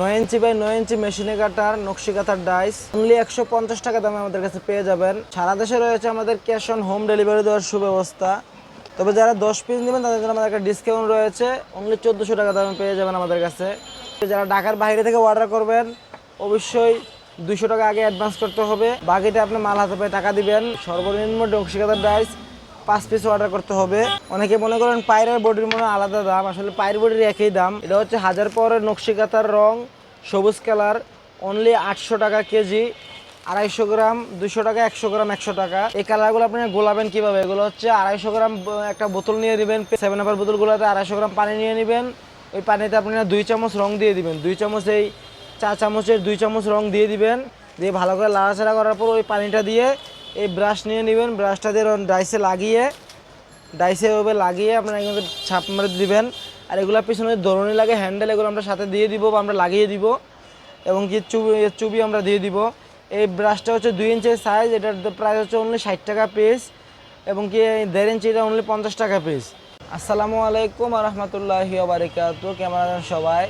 নয় inch by নয় ইঞ্চি মেশিনে কাটার নকশি কাটার ডাইস। অনলি একশো পঞ্চাশ টাকা দামে আমাদের কাছে পেয়ে যাবেন। সারা দেশে রয়েছে আমাদের ক্যাশ অন হোম ডেলিভারি দেওয়ার সুব্যবস্থা। তবে যারা দশ পিস নেবেন, তাদের জন্য আমাদের একটা ডিসকাউন্ট রয়েছে। অনলি চোদ্দোশো টাকা দামে পেয়ে যাবেন আমাদের কাছে। যারা ঢাকার বাইরে থেকে অর্ডার করবেন, অবশ্যই দুশো টাকা আগে অ্যাডভান্স করতে হবে। বাকিটা আপনি মাল হাতে পেয়ে টাকা দিবেন। সর্বনিম্ন নকশি কাটার ডাইস পাঁচ পিস অর্ডার করতে হবে। অনেকে মনে করেন পায়ের বডির মনে আলাদা দাম, আসলে পায়ের বডির একই দাম। এটা হচ্ছে হাজার পরের নকশিকাতার রং, সবুজ কালার অনলি আটশো টাকা কেজি, আড়াইশো গ্রাম দুশো টাকা, একশো গ্রাম, একশো টাকা। এই কালারগুলো আপনি গোলাবেন কীভাবে? এগুলো হচ্ছে আড়াইশো গ্রাম একটা বোতল নিয়ে নেবেন সেভেন আপার বোতলগুলোতে আড়াইশো গ্রাম পানি নিয়ে নেবেন। ওই পানিতে আপনি দুই চামচ রং দিয়ে দিবেন। দুই চামচ এই চা চামচের দুই চামচ রং দিয়ে দিবেন। দিয়ে ভালো করে লাড়াচাড়া করার পর ওই পানিটা দিয়ে এই ব্রাশ নিয়ে নেবেন ব্রাশটা দিয়ে ডাইসে লাগিয়ে ডাইসে ওভাবে লাগিয়ে আপনারা কিন্তু ছাপ মেরে দিবেন। আর এগুলো পিছনে দরুনি লাগে হ্যান্ডেল এগুলো আমরা সাথে দিয়ে দিব বা আমরা লাগিয়ে দিব। এবং কি চুবি চুবি আমরা দিয়ে দিব। এই ব্রাশটা হচ্ছে দুই ইঞ্চের সাইজ এটার প্রাইস হচ্ছে অনলি ষাট টাকা পিস এবং কি দেড় ইঞ্চি এটা অনলি পঞ্চাশ টাকা পিস আসসালামু আলাইকুম রহমতুল্লাহি বারিকাত কেমন আছেন সবাই?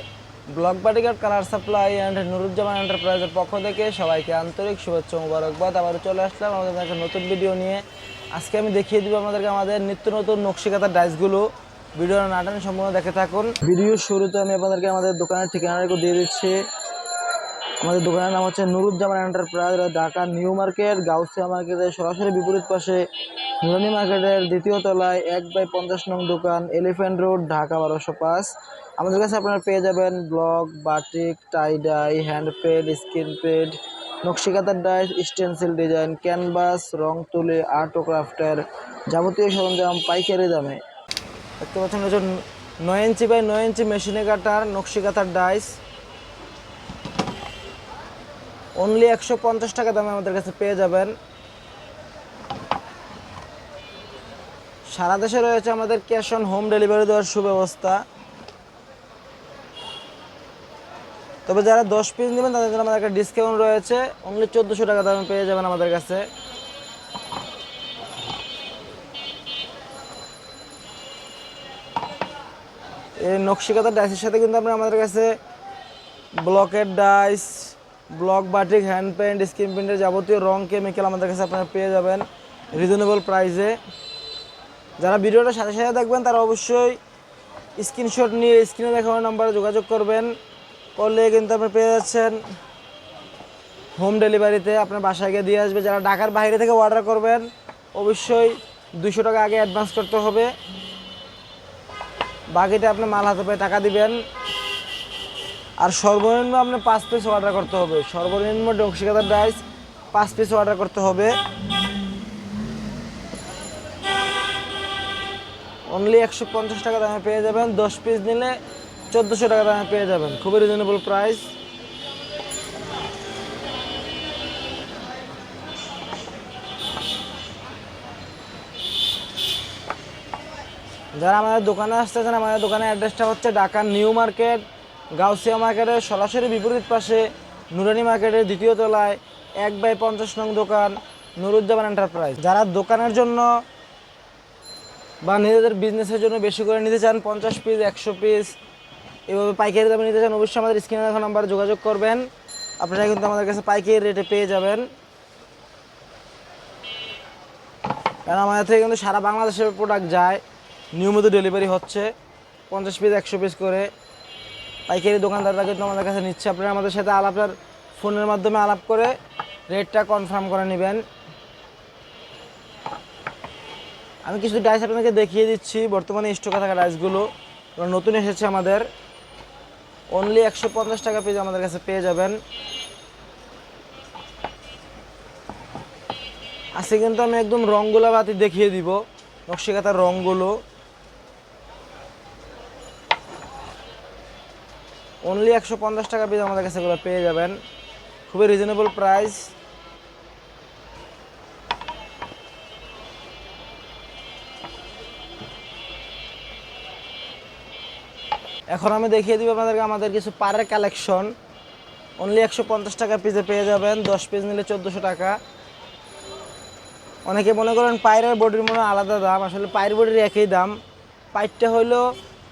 ব্লক বাটিকার কালার সাপ্লাই অ্যান্ড নুরুজ্জামান এন্টারপ্রাইজের পক্ষ থেকে সবাইকে আন্তরিক শুভেচ্ছা মুবারকবাদ। আবারও চলে আসলাম আমাদের একটা নতুন ভিডিও নিয়ে। আজকে আমি দেখিয়ে দিব আমাদেরকে আমাদের নিত্য নতুন নকশিকাতার ডাইসগুলো। ভিডিও নাটান সম্পূর্ণ দেখে থাকুন। ভিডিও শুরুতে আমি আপনাদেরকে আমাদের দোকানের ঠিকানাটা দিয়ে দিচ্ছি। আমাদের দোকানের নাম হচ্ছে Nuruzzaman enterprise Dhaka new market, Gausia মার্কেটের সরাসরি বিপরীত পাশে নুরানি মার্কেটের দ্বিতীয় তলায় এক বাই পঞ্চাশ নং দোকান, এলিফ্যান্ট রোড, ঢাকা বারোশো পাঁচ। আমাদের কাছে আপনারা পেয়ে যাবেন block, batik tie dye hand paint screen paint, নকশিকাতার dies, stencil design, canvas, রং তুলি, আর্ট ও ক্রাফটের যাবতীয় সরঞ্জাম পাইকারি দামে। দেখতে পাচ্ছেন নয় ইঞ্চি বাই নয় ইঞ্চি মেশিনে কাটার নকশিকাতার ডাইস। অনলি একশো পঞ্চাশ টাকা দামে আমাদের কাছে পেয়ে যাবেন। সারা দেশে রয়েছে আমাদের ক্যাশ অন হোম ডেলিভারি দেওয়ার সুব্যবস্থা। তবে যারা দশ পিস নেবেন, তাদের জন্য আমাদের একটা ডিসকাউন্ট রয়েছে। অনলি চোদ্দোশো টাকা দামে পেয়ে যাবেন আমাদের কাছে। এই নকশিকাতা ডাইসের সাথে কিন্তু আপনার আমাদের কাছে ব্লকের dies block batik hand paint screen পেন্টের যাবতীয় রং কেমিক্যাল আমাদের কাছে আপনারা পেয়ে যাবেন রিজনেবল প্রাইসে যারা ভিডিওটা সাথে সাথে দেখবেন, তারা অবশ্যই স্ক্রিনশট নিয়ে স্ক্রিনে দেখানো নাম্বারে যোগাযোগ করবেন। করলে কিন্তু আপনি পেয়ে যাচ্ছেন হোম ডেলিভারিতে আপনার বাসায় গিয়ে দিয়ে আসবে। যারা ঢাকার বাইরে থেকে অর্ডার করবেন, অবশ্যই দুশো টাকা আগে অ্যাডভান্স করতে হবে। বাকিটা আপনি মাল হাতে পেয়ে টাকা দিবেন। আর সর্বনিম্ন আপনি পাঁচ পিস অর্ডার করতে হবে। সর্বনিম্ন ডংশিকাতার ডাইস পাঁচ পিস অর্ডার করতে হবে। অনলি একশো পঞ্চাশ টাকা দামে পেয়ে যাবেন। দশ পিস নিলে চোদ্দোশো টাকা দামে পেয়ে যাবেন। খুবই রিজনেবল প্রাইস যারা আমাদের দোকানে আসতেছেন, আমাদের দোকানের অ্যাড্রেসটা হচ্ছে ঢাকা নিউ মার্কেট। গাউসিয়া মার্কেটের সরাসরি বিপরীত পাশে নুরানি মার্কেটের দ্বিতীয় তলায় এক বাই পঞ্চাশ নং দোকান নুরুজ্জামান এন্টারপ্রাইজ। যারা দোকানের জন্য বা নিজেদের বিজনেসের জন্য বেশি করে নিতে চান, পঞ্চাশ পিস একশো পিস এভাবে পাইকারি দামে নিতে চান, অবশ্যই আমাদের স্ক্রিনে দেখা নাম্বারে যোগাযোগ করবেন। আপনারা কিন্তু আমাদের কাছে পাইকারি রেটে পেয়ে যাবেন। কারণ আমাদের থেকে কিন্তু সারা বাংলাদেশের প্রোডাক্ট যায়। নিয়মিত ডেলিভারি হচ্ছে। পঞ্চাশ পিস একশো পিস করে। পাইকারি দোকানদাররা কিন্তু আমাদের কাছে নিচ্ছে। আপনারা আমাদের সাথে আলাপটার ফোনের মাধ্যমে আলাপ করে রেটটা কনফার্ম করে নেবেন। আমি কিছু ডাইস আপনাদেরকে দেখিয়ে দিচ্ছি। বর্তমানে স্টকে থাকা ডাইসগুলো নতুন এসেছে আমাদের। অনলি একশো পঞ্চাশ টাকা পিস আমাদের কাছে পেয়ে যাবেন। আজকে কিন্তু আমি একদম রঙগুলো বাতি দেখিয়ে দিব। নকশিকাতার রঙগুলো। অনলি একশো পঞ্চাশ টাকা পিস আমাদের কাছে এগুলো পেয়ে যাবেন। খুবই রিজনেবল প্রাইস এখন আমি দেখিয়ে দিব আপনাদেরকে আমাদের কিছু পাড়ের কালেকশন অনলি একশো পঞ্চাশ টাকা পিসে পেয়ে যাবেন। দশ পিস নিলে চোদ্দোশো টাকা। অনেকে মনে করেন পায়ের বডির মনে আলাদা দাম। আসলে পায়ের বডির একই দাম। পাইপটা হইল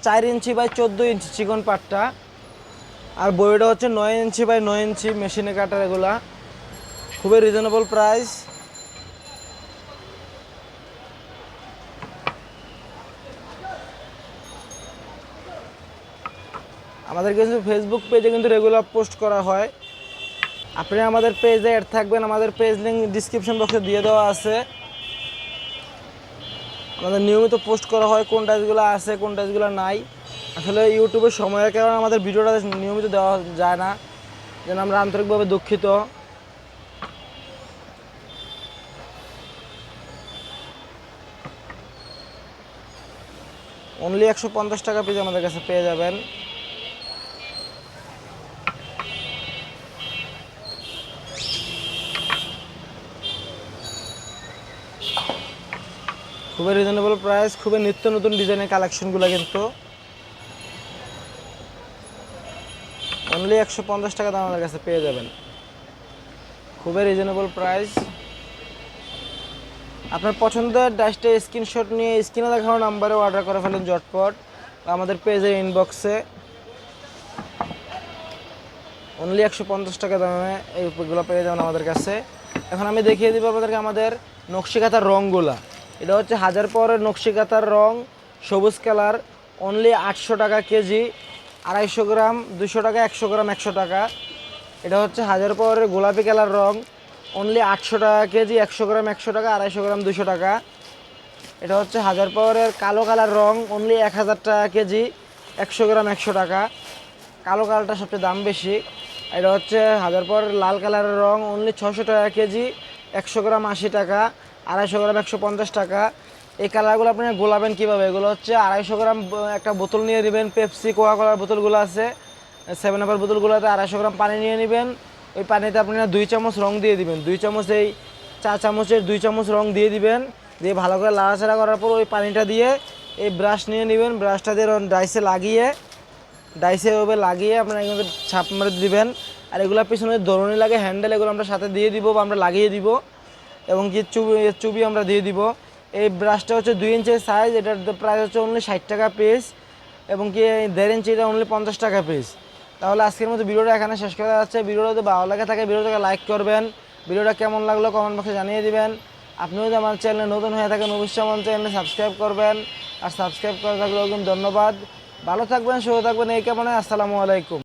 চার ইঞ্চি বাই চোদ্দ ইঞ্চি চিকন পাটটা। আর বইটা হচ্ছে নয় ইঞ্চি বাই নয় ইঞ্চি মেশিনে কাটার এগুলা। খুবই রিজনেবল প্রাইস আমাদের কিন্তু ফেসবুক পেজে কিন্তু রেগুলার পোস্ট করা হয়। আপনি আমাদের পেজে অ্যাড থাকবেন, আমাদের পেজ লিঙ্ক ডিসক্রিপশন বক্সে দিয়ে দেওয়া আছে। আমাদের নিয়মিত পোস্ট করা হয়, কোন টাইপগুলো আছে, কোন টাইপগুলো নাই। আসলে ইউটিউবের সময়ের কারণে আমাদের ভিডিওটা নিয়মিত দেওয়া যায় না। যেন আমরা আন্তরিকভাবে দুঃখিত। অনলি একশো পঞ্চাশ টাকা পিস আমাদের কাছে পেয়ে যাবেন। খুবই রিজনেবল প্রাইস খুবই নিত্য নতুন ডিজাইনের কালেকশনগুলো কিন্তু। অনলি একশো পঞ্চাশ টাকা দাম আমাদের কাছে পেয়ে যাবেন। খুবই রিজনেবল প্রাইস আপনার পছন্দের ডাস্টে স্ক্রিনশট নিয়ে স্ক্রিনে দেখানো নাম্বারে অর্ডার করে ফেলেন জটপট আমাদের পেজে ইনবক্সে অনলি একশো পঞ্চাশ টাকা দামে এই উপরগুলো পেয়ে যাবেন আমাদের কাছে। এখন আমি দেখিয়ে দিব আপনাদেরকে আমাদের নকশিকাতার রঙগুলা এটা হচ্ছে হাজার পাওয়ারের নকশিকাতার রং, সবুজ কালার অনলি আটশো টাকা কেজি। আড়াইশো গ্রাম, দুশো টাকা, একশো গ্রাম, একশো টাকা। এটা হচ্ছে হাজার পাওয়ারের গোলাপি কালার রং। অনলি আটশো টাকা কেজি, একশো গ্রাম, একশো টাকা, আড়াইশো গ্রাম, দুশো টাকা। এটা হচ্ছে হাজার পাওয়ারের কালো কালার রং। অনলি এক হাজার টাকা কেজি, একশো গ্রাম, একশো টাকা। কালো কালারটা সবচেয়ে দাম বেশি। এটা হচ্ছে হাজার পর লাল কালারের রং। অনলি ছশো টাকা কেজি, একশো গ্রাম, আশি টাকা। আড়াইশো গ্রাম, একশো পঞ্চাশ টাকা। এই কালারগুলো আপনি গোলাবেন কীভাবে? এগুলো হচ্ছে আড়াইশো গ্রাম একটা বোতল নিয়ে নেবেন, পেপসি কোকা কোলার বোতলগুলো আছে। সেভেন আপের বোতলগুলোতে আড়াইশো গ্রাম পানি নিয়ে নেবেন। ওই পানিতে আপনি দুই চামচ রং দিয়ে দিবেন। দুই চামচ এই চা চামচের দুই চামচ রং দিয়ে দিবেন। দিয়ে ভালো করে লাড়াচাড়া করার পর ওই পানিটা দিয়ে এই ব্রাশ নিয়ে নেবেন। ব্রাশটা দিয়ে ডাইসে লাগিয়ে, ডাইসে ওভাবে লাগিয়ে আপনারা এগুলো ছাপ মেরে দিবেন। আর এগুলো পিছনে দরুনি লাগে, হ্যান্ডেল এগুলো আমরা সাথে দিয়ে দিব বা আমরা লাগিয়ে দিব। এবং কি চুবি চুবি আমরা দিয়ে দিব। এই ব্রাশটা হচ্ছে দুই ইঞ্চের সাইজ এটার প্রাইস হচ্ছে অনলি ষাট টাকা পিস এবং কি দেড় ইঞ্চিটা অনলি পঞ্চাশ টাকা পিস তাহলে আজকের মতো ভিডিওটা এখানে শেষ করা যাচ্ছে। ভিডিওটা যদি ভালো লাগে থাকে, ভিডিওটাকে লাইক করবেন। ভিডিওটা কেমন লাগল কমেন্ট বক্সে জানিয়ে দিবেন। আপনিও যদি আমার চ্যানেলে নতুন হয়ে থাকেন, অবশ্যই আমার চ্যানেলে সাবস্ক্রাইব করবেন। আর সাবস্ক্রাইব করে থাকলে ধন্যবাদ। ভালো থাকবেন, সুস্থ থাকবেন। এই কেমন আসসালামু আলাইকুম।